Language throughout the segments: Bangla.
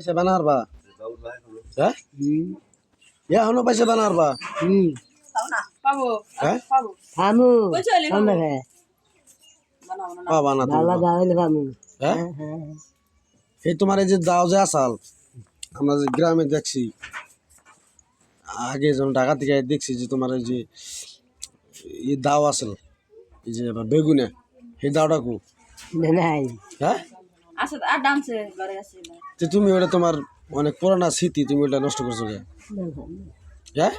পয়সা বানার বা হ্যাঁ এখনও পয়সা বানার বা হুম পাবো হ্যাঁ পাবো ফামু বলছো এলে ফামু পাবো। রে বানাবো না বা বানা তুমি ভালো দাওয়াইলে ফামু হ্যাঁ এই তোমার এই যে দাও যে আসাল আমরা যে গ্রামে দেখছি আগে যখন ঢাকা থেকে দেখছি যে তোমার এই যে এই দাও আসল এই যে আবার বেগুনে এই দাওটা কু নাই হ্যাঁ আছে আর ডান্সে ঘরে আছে তো তুমি ওটা তোমার অনেক পুরানা স্মৃতি তুমি ওটা নষ্ট করছ কে? হ্যাঁ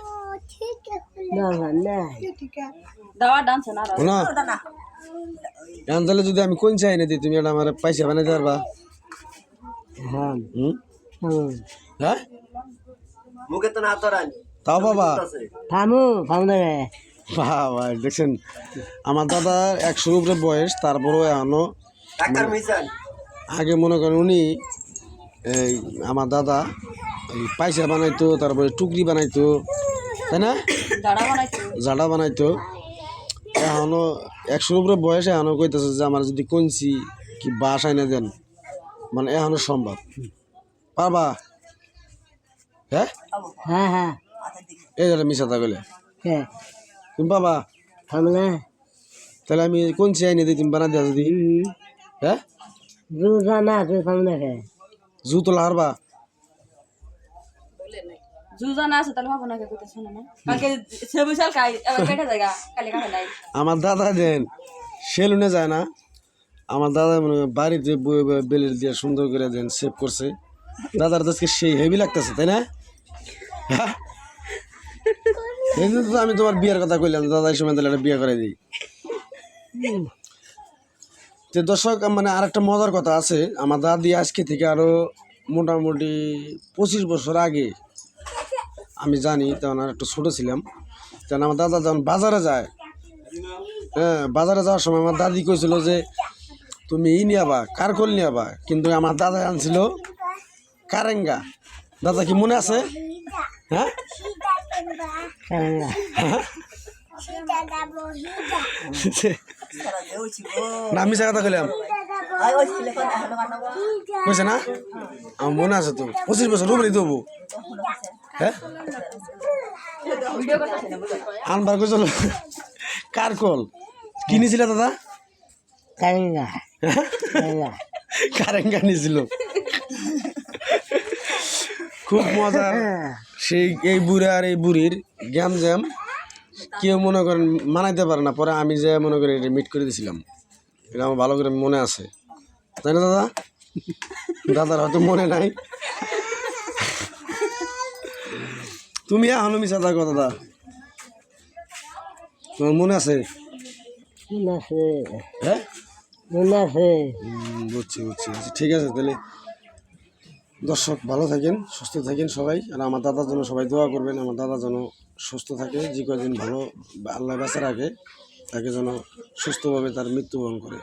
তাহলে যদি আমি কোন চাই না দিই তুমি এটা আমার পয়সা বানাইতে পারবা? হ্যাঁ। হুম? হ্যাঁ। মুখে তো না তোরান তাও বাবা। ফামু ফামু রে। বাবা দেখছেন আমার দাদা একশোর উপরে বয়স তারপরেও এখনও আগে মনে করেন উনি এই আমার দাদা এই পয়সা বানাইতো তারপরে টুকরি বানাইতো তাই না? জাডা বানাইতো। এখনও একশোর উপরে বয়স এখনও কইতেছে যে আমার যদি কঞ্চি কি বাস আইনা দেন মানে এখনও সম্ভব। পারবা? হ্যাঁ? হ্যাঁ হ্যাঁ। এই যারা মিশা থাকলে কে? তুমি পাবা তাহলে? আমি কঞ্চি আইনে দিই তুমি বানা দেওয়া যদি। হ্যাঁ? না তুই ফামু না জুতো লাহারবা। জুজা না আছে তাহলে পাবো না কে কইতে শোনো না? কালকে সে বিশাল খাই এবার কেটে জায়গা কালি কাটে নাই। আমার দাদা দেন সেলুনে যায় না। আমার দাদা মনে হয় বাড়িতে বেলের দিয়ে সুন্দর করে দেন সেভ করছে। দাদার আজকে সেই হেভি লাগতেছে তাই না? এই তো আমি তোমার বিয়ের কথা কইলাম দাদা এই সময় তাহলে একটা বিয়ে করে দিই। তো দর্শক মানে আর একটা মজার কথা আছে আমার দাদি আজকে থেকে আরও মোটামুটি পঁচিশ বছর আগে আমি জানি তখন আর একটু ছোটো ছিলাম তখন আমার দাদা যখন বাজারে যায় হ্যাঁ বাজারে যাওয়ার সময় আমার দাদি কইছিল যে তুমি ই নিয়াবা কারকল নিয়াবা। কিন্তু আমার দাদা আনছিল কারেঙ্গা। দাদা কি মনে আছে? হ্যাঁ? ফামু না আমি সে কথা কইলাম। কইছে না? আমার মনে আছে তো। পঁচিশ বছর রুবলি দেবো হ্যাঁ? ভিডিও করতেছে না আনবার কইছিল কারকল কিনেছিল দাদা? কারেঙ্গা। কারেঙ্গা কারেঙ্গা নিয়েছিল খুব মজা সেই এই বুড়া আর এই বুড়ির জ্ঞান জ্যাম। কেউ মনে করেন মানাইতে পারে না পরে আমি যে মনে করি এটা মিট করে দিয়েছিলাম এটা আমার ভালো করে মনে আছে। তাই না দাদা? দাদার হয়তো মনে নাই। তুমি এখনও মিশা থাকো দাদা। তোমার মনে আছে? মনে আছে। হ্যাঁ? মনে আছে। বুঝছি বুঝছি আচ্ছা ঠিক আছে তাহলে দর্শক ভালো থাকেন সুস্থ থাকেন সবাই আর আমার দাদার জন্য সবাই দোয়া করবেন আমার দাদা যেন সুস্থ থাকে যে কদিন ভালো আল্লাহ বাঁচার আগে তাকে যেন সুস্থভাবে তার মৃত্যুবরণ করে।